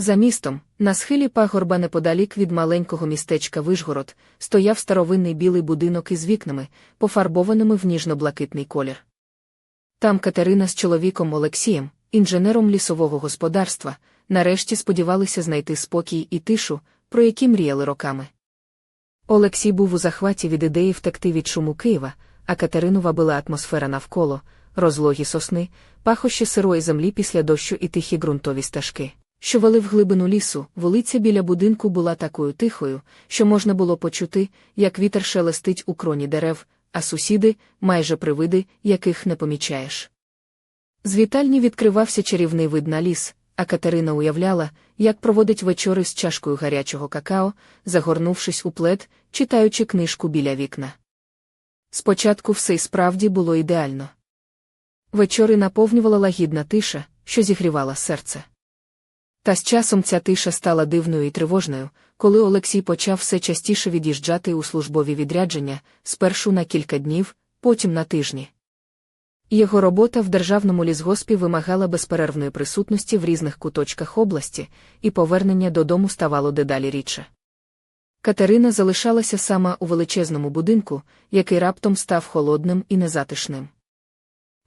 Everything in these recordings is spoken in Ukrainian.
За містом, на схилі пагорба неподалік від маленького містечка Вишгород, стояв старовинний білий будинок із вікнами, пофарбованими в ніжно-блакитний колір. Там Катерина з чоловіком Олексієм, інженером лісового господарства, нарешті сподівалися знайти спокій і тишу, про які мріяли роками. Олексій був у захваті від ідеї втекти від шуму Києва, а Катерину вабила атмосфера навколо, розлогі сосни, пахощі сирої землі після дощу і тихі ґрунтові стежки, що вели в глибину лісу, вулиця біля будинку була такою тихою, що можна було почути, як вітер шелестить у кроні дерев, а сусіди майже привиди, яких не помічаєш. З вітальні відкривався чарівний вид на ліс, а Катерина уявляла, як проводить вечори з чашкою гарячого какао, загорнувшись у плед, читаючи книжку біля вікна. Спочатку все й справді було ідеально. Вечори наповнювала лагідна тиша, що зігрівала серце. Та з часом ця тиша стала дивною і тривожною, коли Олексій почав все частіше від'їжджати у службові відрядження, спершу на кілька днів, потім на тижні. Його робота в державному лісгоспі вимагала безперервної присутності в різних куточках області, і повернення додому ставало дедалі рідше. Катерина залишалася сама у величезному будинку, який раптом став холодним і незатишним.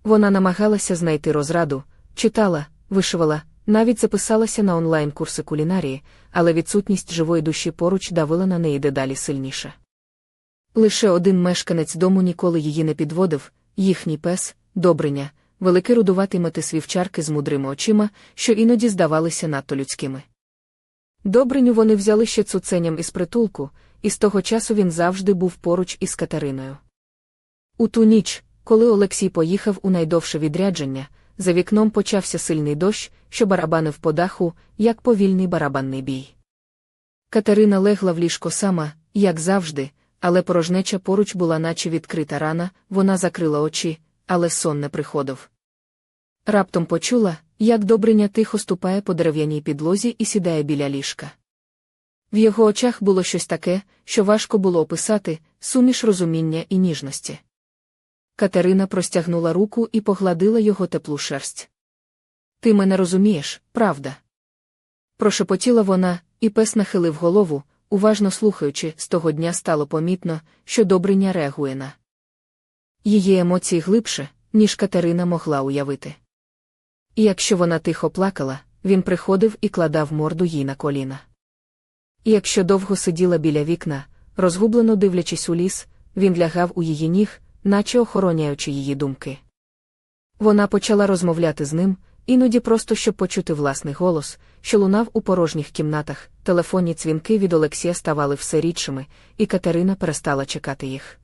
Вона намагалася знайти розраду, читала, вишивала, навіть записалася на онлайн-курси кулінарії, але відсутність живої душі поруч давила на неї дедалі сильніше. Лише один мешканець дому ніколи її не підводив, їхній пес, добриня, великий рудуватий метисвівчарки з мудрими очима, що іноді здавалися надто людськими. Добриню вони взяли ще цуценям із притулку, і з того часу він завжди був поруч із Катериною. У ту ніч, коли Олексій поїхав у найдовше відрядження, за вікном почався сильний дощ, що барабанив по даху, як повільний барабанний бій. Катерина легла в ліжко сама, як завжди, але порожнеча поруч була наче відкрита рана, вона закрила очі, але сон не приходив. Раптом почула, як Добриня тихо ступає по дерев'яній підлозі і сідає біля ліжка. В його очах було щось таке, що важко було описати, суміш розуміння і ніжності. Катерина простягнула руку і погладила його теплу шерсть. Ти мене розумієш, правда? Прошепотіла вона, і пес нахилив голову, уважно слухаючи, з того дня стало помітно, що Добриня реагує на її емоції глибше, ніж Катерина могла уявити. І якщо вона тихо плакала, він приходив і кладав морду їй на коліна. І якщо довго сиділа біля вікна, розгублено дивлячись у ліс, він лягав у її ніг, наче охороняючи її думки. Вона почала розмовляти з ним, іноді просто щоб почути власний голос, що лунав у порожніх кімнатах, телефонні дзвінки від Олексія ставали все рідшими, і Катерина перестала чекати їх.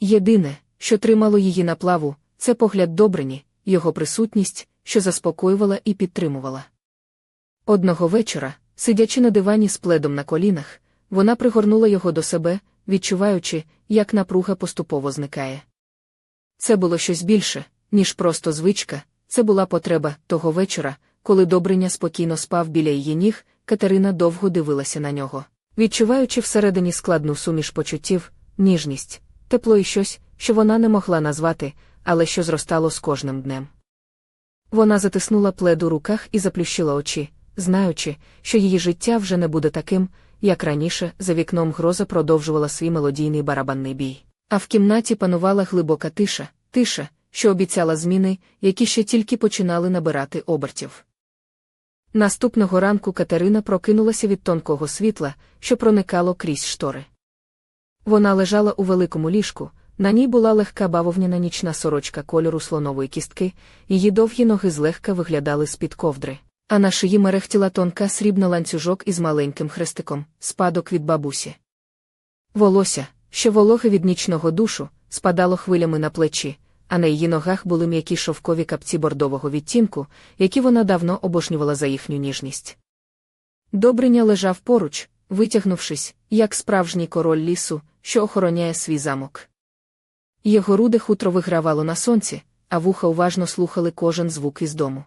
Єдине, що тримало її на плаву, це погляд Добрині, його присутність, що заспокоювала і підтримувала. Одного вечора, сидячи на дивані з пледом на колінах, вона пригорнула його до себе, відчуваючи, як напруга поступово зникає. Це було щось більше, ніж просто звичка, це була потреба того вечора, коли Добриня спокійно спав біля її ніг, Катерина довго дивилася на нього, відчуваючи всередині складну суміш почуттів, ніжність, тепло і щось, що вона не могла назвати, але що зростало з кожним днем. Вона затиснула плед у руках і заплющила очі, знаючи, що її життя вже не буде таким, як раніше, за вікном гроза продовжувала свій мелодійний барабанний бій. А в кімнаті панувала глибока тиша, тиша, що обіцяла зміни, які ще тільки починали набирати обертів. Наступного ранку Катерина прокинулася від тонкого світла, що проникало крізь штори. Вона лежала у великому ліжку, на ній була легка бавовняна нічна сорочка кольору слонової кістки, її довгі ноги злегка виглядали з-під ковдри, а на шиї мерехтіла тонка срібна ланцюжок із маленьким хрестиком, спадок від бабусі. Волосся, що вологе від нічного душу, спадало хвилями на плечі, а на її ногах були м'які шовкові капці бордового відтінку, які вона давно обожнювала за їхню ніжність. Добриня лежав поруч, витягнувшись, як справжній король лісу, що охороняє свій замок. Його руде хутро вигравало на сонці, а вуха уважно слухали кожен звук із дому.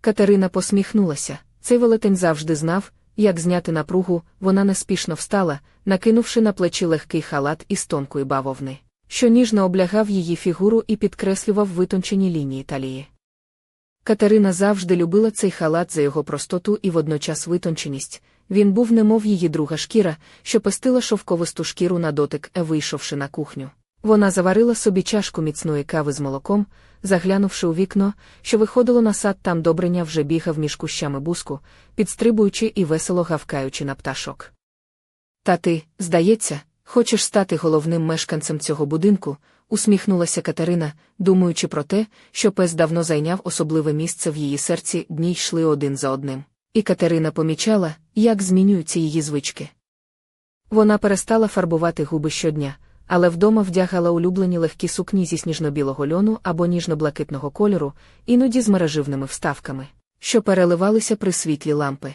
Катерина посміхнулася, цей велетень завжди знав, як зняти напругу, вона неспішно встала, накинувши на плечі легкий халат із тонкої бавовни, що ніжно облягав її фігуру і підкреслював витончені лінії талії. Катерина завжди любила цей халат за його простоту і водночас витонченість. Він був немов її друга шкіра, що пестила шовковисту шкіру на дотик, вийшовши на кухню. Вона заварила собі чашку міцної кави з молоком, заглянувши у вікно, що виходило на сад, там добриня вже бігав між кущами буску, підстрибуючи і весело гавкаючи на пташок. Та ти, здається, хочеш стати головним мешканцем цього будинку, усміхнулася Катерина, думаючи про те, що пес давно зайняв особливе місце в її серці, дні йшли один за одним. І Катерина помічала, як змінюються її звички. Вона перестала фарбувати губи щодня, але вдома вдягала улюблені легкі сукні зі сніжно-білого льону або ніжно-блакитного кольору, іноді з мереживними вставками, що переливалися при світлі лампи.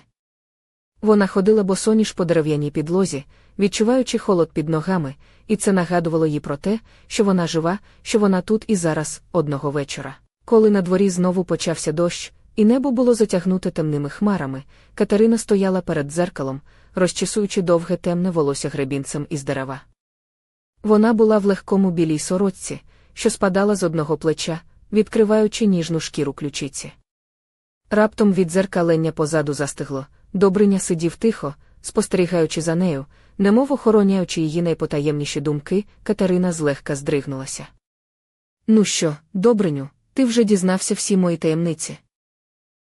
Вона ходила босоніж по дерев'яній підлозі, відчуваючи холод під ногами, і це нагадувало їй про те, що вона жива, що вона тут і зараз, одного вечора. Коли на дворі знову почався дощ, і небо було затягнуте темними хмарами, Катерина стояла перед дзеркалом, розчесуючи довге темне волосся гребінцем із дерева. Вона була в легкому білій сорочці, що спадала з одного плеча, відкриваючи ніжну шкіру ключиці. Раптом від дзеркалення позаду застигло, Добриня сидів тихо, спостерігаючи за нею, немов охороняючи її найпотаємніші думки, Катерина злегка здригнулася. Ну що, Добриню, ти вже дізнався всі мої таємниці.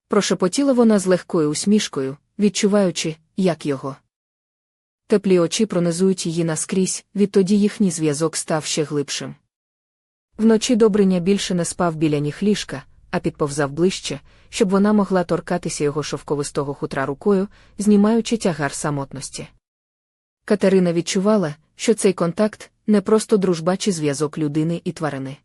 Прошепотіла вона з легкою усмішкою, відчуваючи, як його. Теплі очі пронизують її наскрізь, відтоді їхній зв'язок став ще глибшим. Вночі Добриня більше не спав біля ніг ліжка, а підповзав ближче, щоб вона могла торкатися його шовковистого хутра рукою, знімаючи тягар самотності. Катерина відчувала, що цей контакт не просто дружба чи зв'язок людини і тварини.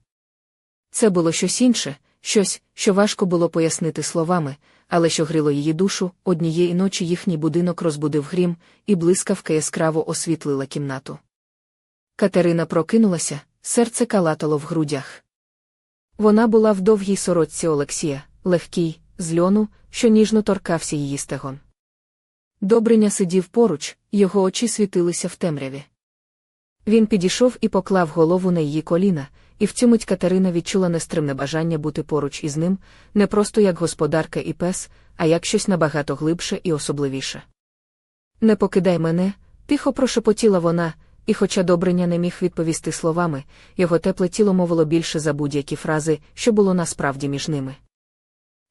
Це було щось інше, щось, що важко було пояснити словами, але що гріло її душу, однієї ночі їхній будинок розбудив грім, і блискавка яскраво освітлила кімнату. Катерина прокинулася, серце калатало в грудях. Вона була в довгій сорочці Олексія, легкій, з льону, що ніжно торкався її стегон. Добриня сидів поруч, його очі світилися в темряві. Він підійшов і поклав голову на її коліна, і в цю мить Катерина відчула нестримне бажання бути поруч із ним, не просто як господарка і пес, а як щось набагато глибше і особливіше. Не покидай мене, тихо прошепотіла вона, і, хоча Добриня не міг відповісти словами, його тепле тіло мовило більше за будь-які фрази, що було насправді між ними.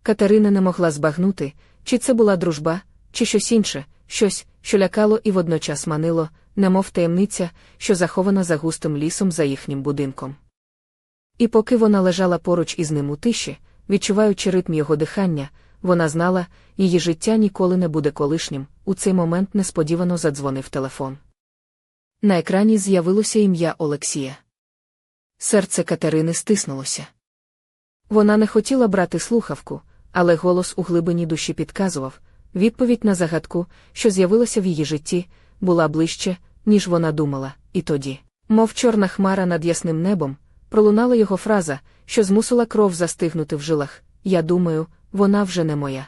Катерина не могла збагнути, чи це була дружба, чи щось інше, щось, що лякало і водночас манило, немов таємниця, що захована за густим лісом за їхнім будинком. І поки вона лежала поруч із ним у тиші, відчуваючи ритм його дихання, вона знала, її життя ніколи не буде колишнім. У цей момент несподівано задзвонив телефон. На екрані з'явилося ім'я Олексія. Серце Катерини стиснулося. Вона не хотіла брати слухавку, але голос у глибині душі підказував відповідь на загадку, що з'явилася в її житті, була ближче, ніж вона думала, і тоді, мов чорна хмара над ясним небом, пролунала його фраза, що змусила кров застигнути в жилах. Я думаю, вона вже не моя.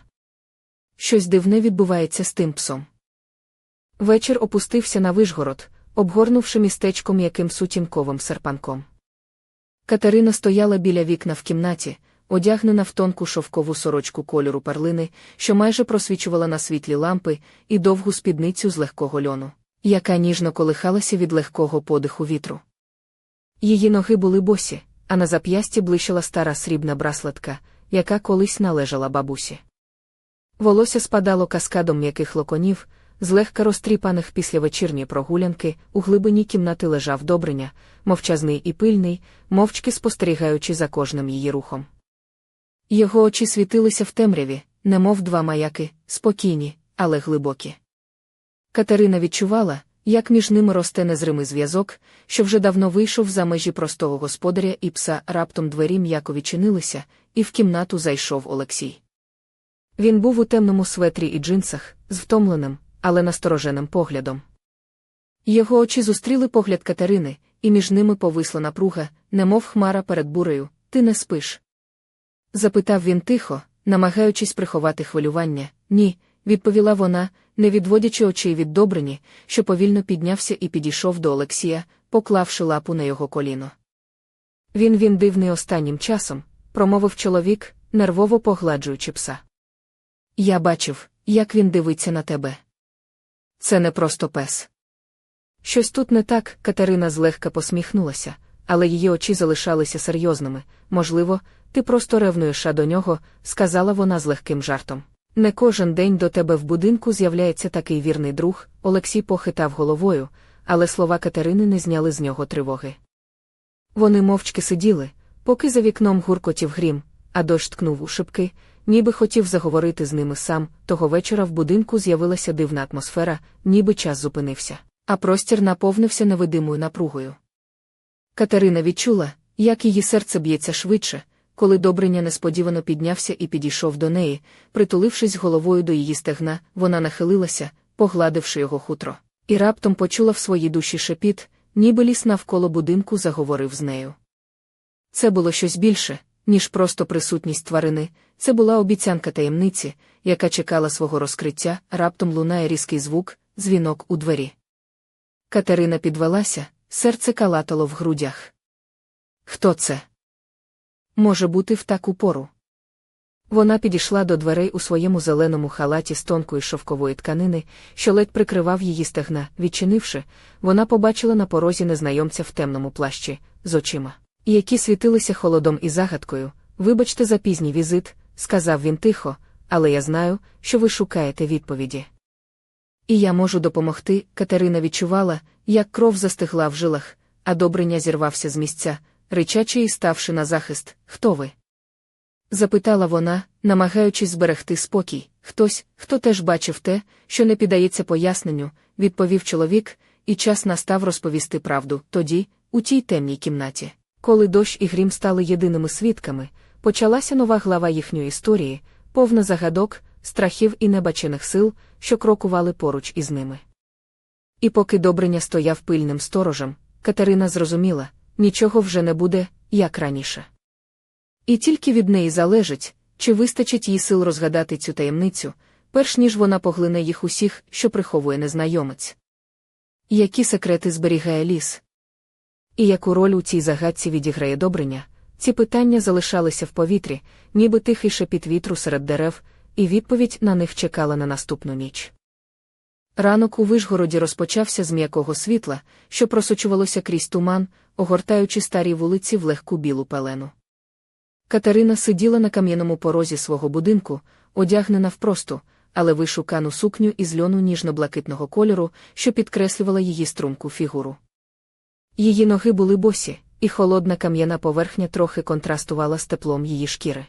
Щось дивне відбувається з тим псом. Вечір опустився на вишгород, обгорнувши містечко м'яким сутінковим серпанком. Катерина стояла біля вікна в кімнаті, одягнена в тонку шовкову сорочку кольору перлини, що майже просвічувала на світлі лампи, і довгу спідницю з легкого льону, яка ніжно колихалася від легкого подиху вітру. Її ноги були босі, а на зап'ясті блищила стара срібна браслетка, яка колись належала бабусі. Волосся спадало каскадом м'яких локонів, злегка розтріпаних після вечірньої прогулянки, у глибині кімнати лежав Добриня, мовчазний і пильний, мовчки спостерігаючи за кожним її рухом. Його очі світилися в темряві, немов два маяки, спокійні, але глибокі. Катерина відчувала, як між ними росте незримий зв'язок, що вже давно вийшов за межі простого господаря і пса, раптом двері м'яко відчинилися, і в кімнату зайшов Олексій. Він був у темному светрі і джинсах, з втомленим, але настороженим поглядом. Його очі зустріли погляд Катерини, і між ними повисла напруга, немов хмара перед бурею, ти не спиш. Запитав він тихо, намагаючись приховати хвилювання. Ні, відповіла вона, не відводячи очей від Добрині, що повільно піднявся і підійшов до Олексія, поклавши лапу на його коліно. Він він дивний останнім часом, промовив чоловік, нервово погладжуючи пса. Я бачив, як він дивиться на тебе. Це не просто пес. Щось тут не так, Катерина злегка посміхнулася, але її очі залишалися серйозними. Можливо, ти просто ревнуєш до нього, сказала вона з легким жартом. Не кожен день до тебе в будинку з'являється такий вірний друг, Олексій похитав головою, але слова Катерини не зняли з нього тривоги. Вони мовчки сиділи, поки за вікном гуркотів грім, а дощ ткнув у шибки, ніби хотів заговорити з ними сам. Того вечора в будинку з'явилася дивна атмосфера, ніби час зупинився, а простір наповнився невидимою напругою. Катерина відчула, як її серце б'ється швидше, коли Добриня несподівано піднявся і підійшов до неї, притулившись головою до її стегна, вона нахилилася, погладивши його хутро, і раптом почула в своїй душі шепіт, ніби ліс навколо будинку заговорив з нею. Це було щось більше, ніж просто присутність тварини, це була обіцянка таємниці, яка чекала свого розкриття, раптом лунає різкий звук, дзвінок у двері. Катерина підвелася, серце калатало в грудях. Хто це? Може бути в таку пору. Вона підійшла до дверей у своєму зеленому халаті з тонкої шовкової тканини, що ледь прикривав її стегна. Відчинивши, вона побачила на порозі незнайомця в темному плащі, з очима, які світилися холодом і загадкою. Вибачте за пізній візит, сказав він тихо, але я знаю, що ви шукаєте відповіді. І я можу допомогти. Катерина відчувала, як кров застигла в жилах, а добриня зірвався з місця, ричачи і ставши на захист. Хто ви? запитала вона, намагаючись зберегти спокій. Хтось, хто теж бачив те, що не піддається поясненню, відповів чоловік, і час настав розповісти правду тоді, у тій темній кімнаті. Коли дощ і грім стали єдиними свідками, почалася нова глава їхньої історії, повна загадок, страхів і небачених сил, що крокували поруч із ними. І поки Добриня стояв пильним сторожем, Катерина зрозуміла, нічого вже не буде, як раніше. І тільки від неї залежить, чи вистачить їй сил розгадати цю таємницю, перш ніж вона поглине їх усіх, що приховує незнайомець. Які секрети зберігає ліс? І яку роль у цій загадці відіграє Добриня? Ці питання залишалися в повітрі, ніби тихий шепіт вітру серед дерев, і відповідь на них чекала на наступну ніч. Ранок у Вишгороді розпочався з м'якого світла, що просочувалося крізь туман, огортаючи старі вулиці в легку білу пелену. Катерина сиділа на кам'яному порозі свого будинку, одягнена в просту, але вишукану сукню із льону ніжно-блакитного кольору, що підкреслювала її струмку фігуру. Її ноги були босі, і холодна кам'яна поверхня трохи контрастувала з теплом її шкіри.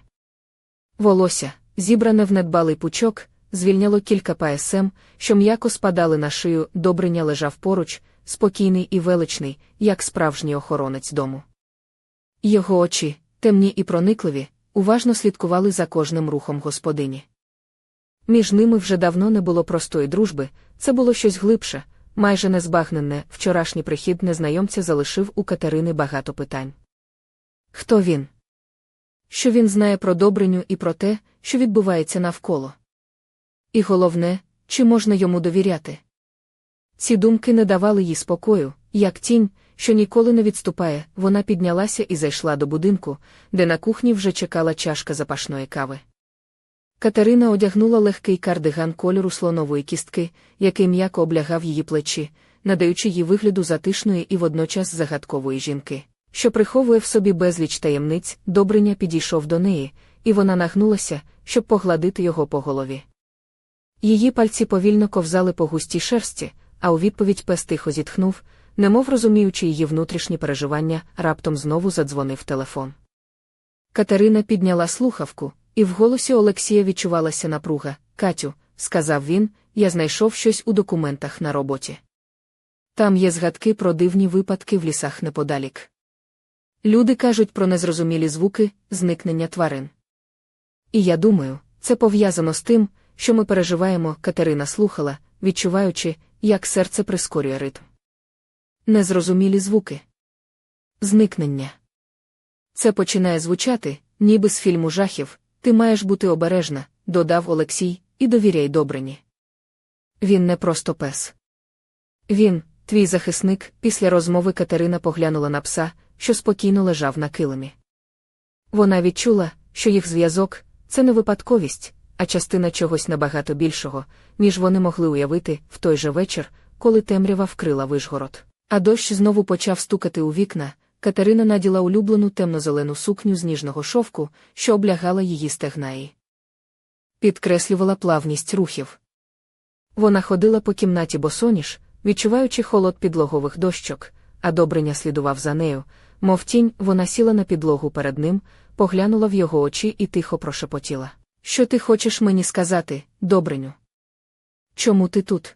Волосся, зібране в недбалий пучок, звільняло кілька пасм, що м'яко спадали на шию, добриня лежав поруч, спокійний і величний, як справжній охоронець дому. Його очі, темні і проникливі, уважно слідкували за кожним рухом господині. Між ними вже давно не було простої дружби, це було щось глибше, майже незбагненне, вчорашній прихід незнайомця залишив у Катерини багато питань. Хто він? Що він знає про Добриню і про те, що відбувається навколо? І головне, чи можна йому довіряти? Ці думки не давали їй спокою, як тінь, що ніколи не відступає, вона піднялася і зайшла до будинку, де на кухні вже чекала чашка запашної кави. Катерина одягнула легкий кардиган кольору слонової кістки, який м'яко облягав її плечі, надаючи їй вигляду затишної і водночас загадкової жінки, що приховує в собі безліч таємниць, Добриня підійшов до неї, і вона нагнулася, щоб погладити його по голові. Її пальці повільно ковзали по густій шерсті, а у відповідь пес тихо зітхнув, немов розуміючи її внутрішні переживання, раптом знову задзвонив телефон. Катерина підняла слухавку, і в голосі Олексія відчувалася напруга. Катю, сказав він, я знайшов щось у документах на роботі. Там є згадки про дивні випадки в лісах неподалік. Люди кажуть про незрозумілі звуки, зникнення тварин. І я думаю, це пов'язано з тим, що ми переживаємо, Катерина слухала, відчуваючи, як серце прискорює ритм. Незрозумілі звуки. Зникнення. Це починає звучати, ніби з фільму жахів, ти маєш бути обережна, додав Олексій, і довіряй Добрині. Він не просто пес. Він, твій захисник, після розмови Катерина поглянула на пса, що спокійно лежав на килимі. Вона відчула, що їх зв'язок це не випадковість, а частина чогось набагато більшого, ніж вони могли уявити в той же вечір, коли темрява вкрила Вишгород. А дощ знову почав стукати у вікна. Катерина наділа улюблену темно-зелену сукню з ніжного шовку, що облягала її стегнаї. Підкреслювала плавність рухів. Вона ходила по кімнаті босоніж, відчуваючи холод підлогових дощок, а добриня слідував за нею, мов тінь, вона сіла на підлогу перед ним, поглянула в його очі і тихо прошепотіла. Що ти хочеш мені сказати, добриню? Чому ти тут?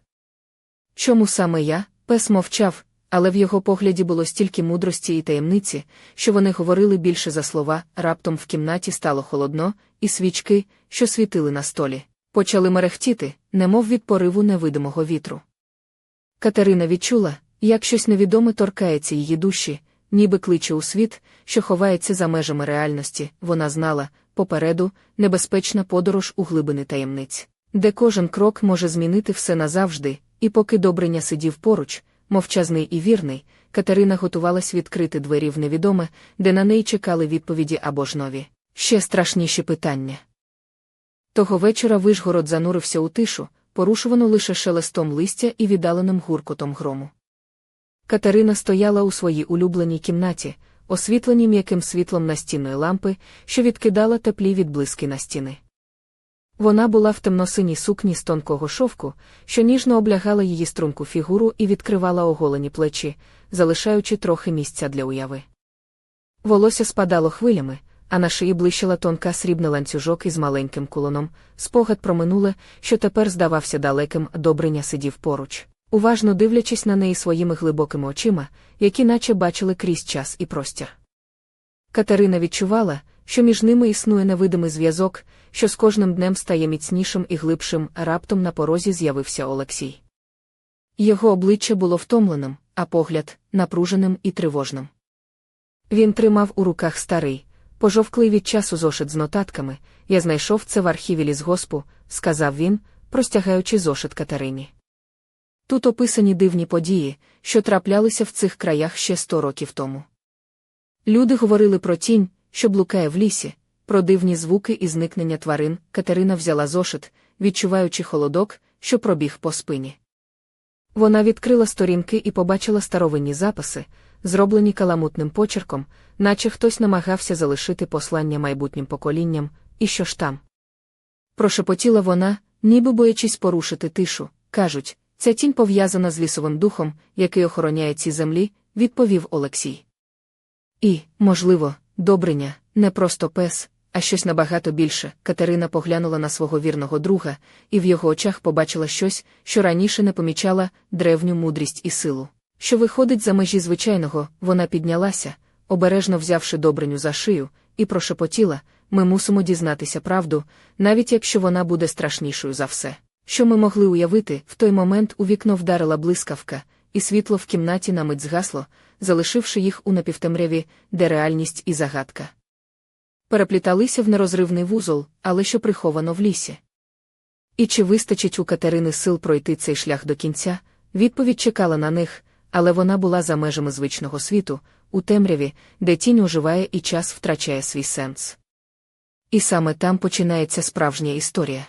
Чому саме я? Пес мовчав, але в його погляді було стільки мудрості і таємниці, що вони говорили більше за слова, раптом в кімнаті стало холодно, і свічки, що світили на столі, почали мерехтіти, немов від пориву невидимого вітру. Катерина відчула, як щось невідоме торкається її душі, ніби кличе у світ, що ховається за межами реальності, вона знала, попереду, небезпечна подорож у глибини таємниць, де кожен крок може змінити все назавжди, і поки Добриня сидів поруч, мовчазний і вірний, Катерина готувалась відкрити двері в невідоме, де на неї чекали відповіді або ж нові, ще страшніші питання. Того вечора Вишгород занурився у тишу, порушувану лише шелестом листя і віддаленим гуркотом грому. Катерина стояла у своїй улюбленій кімнаті, освітленій м'яким світлом настінної лампи, що відкидала теплі відблиски на стіни. Вона була в темносиній сукні з тонкого шовку, що ніжно облягала її струнку фігуру і відкривала оголені плечі, залишаючи трохи місця для уяви. Волосся спадало хвилями, а на шиї блищила тонка срібна ланцюжок із маленьким кулоном, спогад про минуле, що тепер здавався далеким, добриня сидів поруч, уважно дивлячись на неї своїми глибокими очима, які наче бачили крізь час і простір. Катерина відчувала, що між ними існує невидимий зв'язок, що з кожним днем стає міцнішим і глибшим, раптом на порозі з'явився Олексій. Його обличчя було втомленим, а погляд напруженим і тривожним. Він тримав у руках старий, пожовклий від часу зошит з нотатками. Я знайшов це в архіві лісгоспу, сказав він, простягаючи зошит Катерині. Тут описані дивні події, що траплялися в цих краях ще сто років тому. Люди говорили про тінь, що блукає в лісі, про дивні звуки і зникнення тварин. Катерина взяла зошит, відчуваючи холодок, що пробіг по спині. Вона відкрила сторінки і побачила старовинні записи, зроблені каламутним почерком, наче хтось намагався залишити послання майбутнім поколінням, і що ж там. Прошепотіла вона, ніби боячись порушити тишу. Кажуть, ця тінь пов'язана з лісовим духом, який охороняє ці землі, відповів Олексій. І, можливо, Добриня, не просто пес, а щось набагато більше. Катерина поглянула на свого вірного друга, і в його очах побачила щось, що раніше не помічала древню мудрість і силу. Що виходить за межі звичайного, вона піднялася, обережно взявши добриню за шию, і прошепотіла ми мусимо дізнатися правду, навіть якщо вона буде страшнішою за все. Що ми могли уявити, в той момент у вікно вдарила блискавка, і світло в кімнаті на мить згасло, залишивши їх у напівтемряві, де реальність і загадка. Перепліталися в нерозривний вузол, але що приховано в лісі. І чи вистачить у Катерини сил пройти цей шлях до кінця, відповідь чекала на них, але вона була за межами звичного світу, у темряві, де тінь оживає і час втрачає свій сенс. І саме там починається справжня історія.